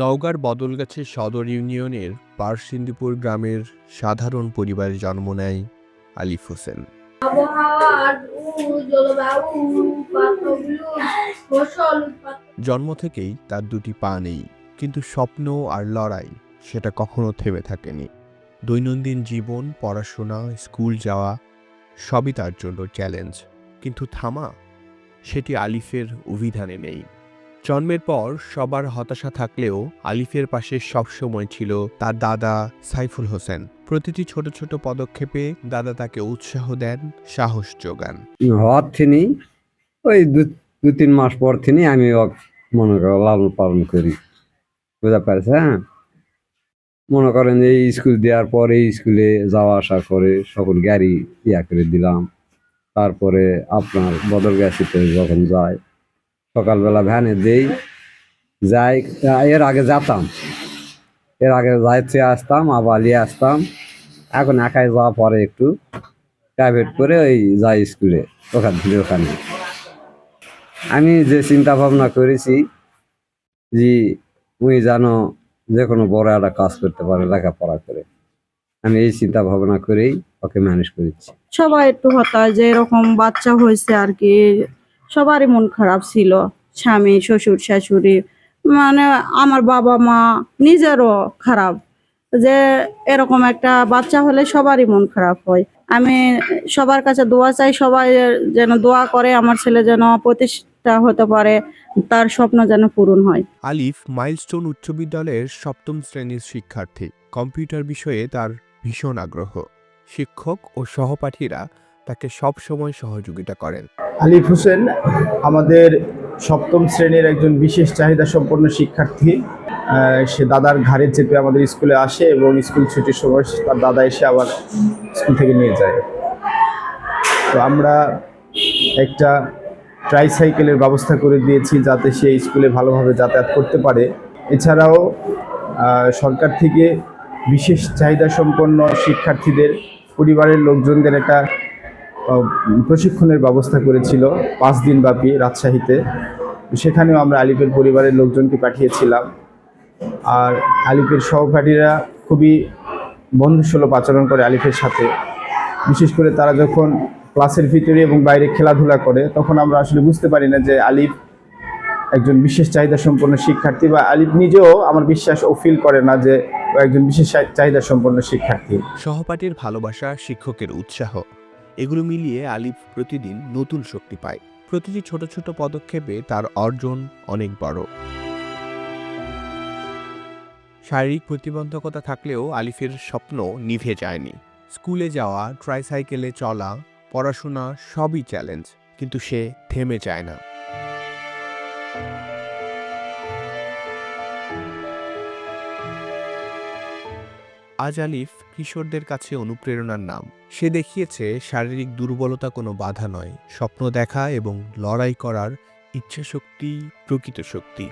নওগাঁর বদলগাছি সদর ইউনিয়নের পারসিন্দিপুর গ্রামের সাধারণ পরিবারে জন্ম নেয় আলিফ হোসেন। জন্ম থেকেই তার দুটি পা নেই কিন্তু স্বপ্ন আর লড়াই সেটা কখনো থেমে থাকেনি। দৈনন্দিন জীবন পড়াশোনা স্কুল যাওয়া সবই তার জন্য চ্যালেঞ্জ কিন্তু থামা সেটি আলিফের অভিধানে নেই। জন্মের পর সবার হতাশা থাকলেও আলিফের পাশে সবসময় ছিল তার দাদা সাইফুল হোসেন। প্রতিটি ছোট ছোট পদক্ষেপে দাদা তাকে উৎসাহ দেন, সাহস যোগান। হওয়ার থেকে ওই দু তিন মাস পর থেকে আমি মনে করো লালন পালন করি। বুঝতে পারছে হ্যাঁ? মনে করেন এই স্কুল দেওয়ার পরে স্কুলে যাওয়া আসা করে সকল গাড়ি ইয়া করে দিলাম। তারপরে আপনার বদল গ্যাসিতে যখন যায় সকালবেলা ভ্যানে দেই, যাই এর আগে যেতাম। এর আগে যাইতে আসতাম, আবার নিয়ে আসতাম। এখন একাই যাওয়া পরে একটু প্রাইভেট করে ওই যাই স্কুলে ওখান থেকে ওখানে। আমি যে চিন্তা ভাবনা করেছি যে উনি যেন যে কোনো বড় একটা কাজ করতে পারে লেখাপড়া করে। আমি এই চিন্তা ভাবনা করেই ওকে ম্যানেজ করেছি সবাই একটু হতাশ যে এরকম বাচ্চা হয়েছে আর কি। সবারই মন খারাপ ছিল, স্বামী, শ্বশুর, শাশুড়ি মানে আমার বাবা মা নিজেরও খারাপ। যে এরকম একটা বাচ্চা হলে সবারই মন খারাপ হয়। আমি সবার কাছে দোয়া চাই, সবাই যেন দোয়া করে, আমার ছেলে যেন প্রতিষ্ঠা হতে পারে, তার স্বপ্ন যেন পূরণ হয়। আলিফ মাইলস্টোন উচ্চ বিদ্যালয়ের সপ্তম শ্রেণির শিক্ষার্থী। কম্পিউটার বিষয়ে তার ভীষণ আগ্রহ। শিক্ষক ও সহপাঠীরা তাকে সব সময় সহযোগিতা করেন। আলিফ হোসেন আমাদের সপ্তম শ্রেণির একজন বিশেষ চাহিদা সম্পন্ন শিক্ষার্থী। সে দাদার ঘাড়ে চেপে আমাদের স্কুলে আসে এবং স্কুল ছুটির সময় তার দাদা এসে আবার স্কুল থেকে নিয়ে যায়। তো আমরা একটা ট্রাইসাইকেলের ব্যবস্থা করে দিয়েছি যাতে সে স্কুলে ভালোভাবে যাতায়াত করতে পারে। এছাড়াও সরকার থেকে বিশেষ চাহিদা সম্পন্ন শিক্ষার্থীদের, পরিবারের লোকজনদের একটা প্রশিক্ষণের ব্যবস্থা করেছিল পাঁচ দিন ব্যাপী রাজশাহীতে। সেখানেও আমরা আলিপের পরিবারের লোকজনকে পাঠিয়েছিলাম। আর আলিপের সহপাঠীরা খুবই বন্ধুসুলভ আচরণ করে আলিফের সাথে। বিশেষ করে তারা যখন ক্লাসের ভিতরে এবং বাইরে খেলাধুলা করে, তখন আমরা আসলে বুঝতে পারি না যে আলিফ একজন বিশেষ চাহিদা সম্পন্ন শিক্ষার্থী বা আলিফ নিজেও আমার বিশ্বাস ও ফিল করে না যে একজন বিশেষ চাহিদা সম্পন্ন শিক্ষার্থী। সহপাঠীর ভালোবাসা শিক্ষকের উৎসাহ। এগুলো মিলিয়ে আলিফ প্রতিদিন নতুন শক্তি পায়। প্রতিটি ছোট ছোট পদক্ষেপে তার অর্জন অনেক বড়। শারীরিক প্রতিবন্ধকতা থাকলেও আলিফের স্বপ্ন নিভে যায়নি। স্কুলে যাওয়া ট্রাইসাইকেলে চলা, পড়াশোনা সবই চ্যালেঞ্জ কিন্তু সে থেমে যায় না। আজ আলিফ কিশোরদের কাছে অনুপ্রেরণার নাম। সে দেখিয়েছে, শারীরিক দুর্বলতা কোনো বাধা নয়, স্বপ্ন দেখা এবং লড়াই করার ইচ্ছাশক্তি প্রকৃত শক্তি।